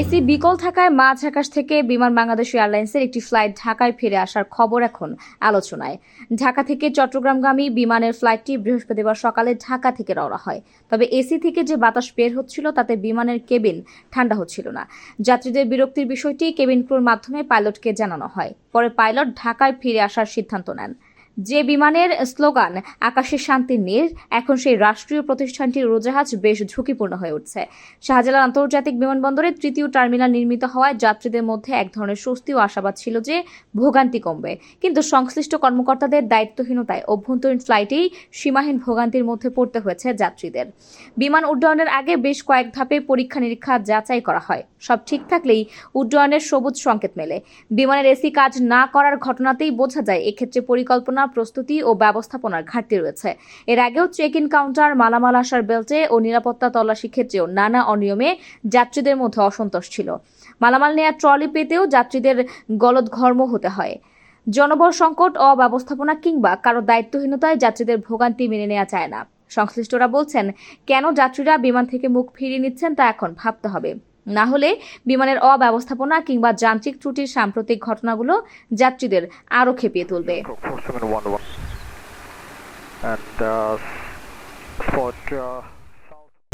AC বিকল থাকায় মাঝ আকাশ থেকে বিমান বাংলাদেশ এয়ারলাইন্সের একটি ফ্লাইট ঢাকায় ফিরে আসার খবর এখন আলোচনায়। ঢাকা থেকে চট্টগ্রামগামী বিমানের ফ্লাইটটি বৃহস্পতিবার সকালে ঢাকা থেকে রওনা হয়। তবে এসি থেকে যে বাতাস বের হচ্ছিল, তাতে বিমানের কেবিন ঠান্ডা হচ্ছিল না। যাত্রীদের বিরক্তির বিষয়টি কেবিন ক্রুর মাধ্যমে পাইলটকে জানানো হয়। পরে পাইলট ঢাকায় ফিরে আসার সিদ্ধান্ত নেন। যে বিমানের স্লোগান, আকাশে শান্তির নীড় এখন সেই রাষ্ট্রীয় প্রতিষ্ঠানটির উড়োজাহাজ বেশ ঝুঁকিপূর্ণ হয়ে উঠছে। শাহজালাল আন্তর্জাতিক বিমানবন্দরে তৃতীয় টার্মিনাল নির্মিত হওয়ায় যাত্রীদের মধ্যে এক ধরনের স্বস্তি ও আশাবাদ ছিল যে ভোগান্তি কমবে। কিন্তু সংশ্লিষ্ট কর্মকর্তাদের দায়িত্বহীনতায় অভ্যন্তরীণ ফ্লাইটেই সীমাহীন ভোগান্তির মধ্যে পড়তে হয়েছে যাত্রীদের। বিমান উড্ডয়নের আগে বেশ কয়েক ধাপে পরীক্ষা নিরীক্ষা যাচাই করা হয়। সব ঠিক থাকলেই উড্ডয়নের সবুজ সংকেত মেলে। বিমানের এসি কাজ না করার ঘটনাতেই বোঝা যায়, এক্ষেত্রে পরিকল্পনা প্রস্তুতি ও ব্যবস্থাপনার ঘাটতি রয়েছে। এর আগেও চেক ইন কাউন্টার মালামাল আসার বেল্টে ও নিরাপত্তা তল্লাশি ক্ষেত্রেও নানা অনিয়মে যাত্রীদের মধ্যে অসন্তোষ ছিল। মালামাল নেয়া ট্রলি পেতেও যাত্রীদের গলদঘর্ম হতে হয়। জনবল সংকট, অব্যবস্থাপনা কিংবা কারও দায়িত্বহীনতায় যাত্রীদের ভোগান্তি মেনে নেওয়া যায় না। সংশ্লিষ্টরা বলছেন, কেন যাত্রীরা বিমান থেকে মুখ ফিরিয়ে নিচ্ছেন তা এখন ভাবতে হবে। না হলে বিমানের অব্যবস্থাপনা কিংবা যান্ত্রিক ত্রুটির সাম্প্রতিক ঘটনাগুলো যাত্রীদের আরও খেপিয়ে তুলবে. And uh, for uh,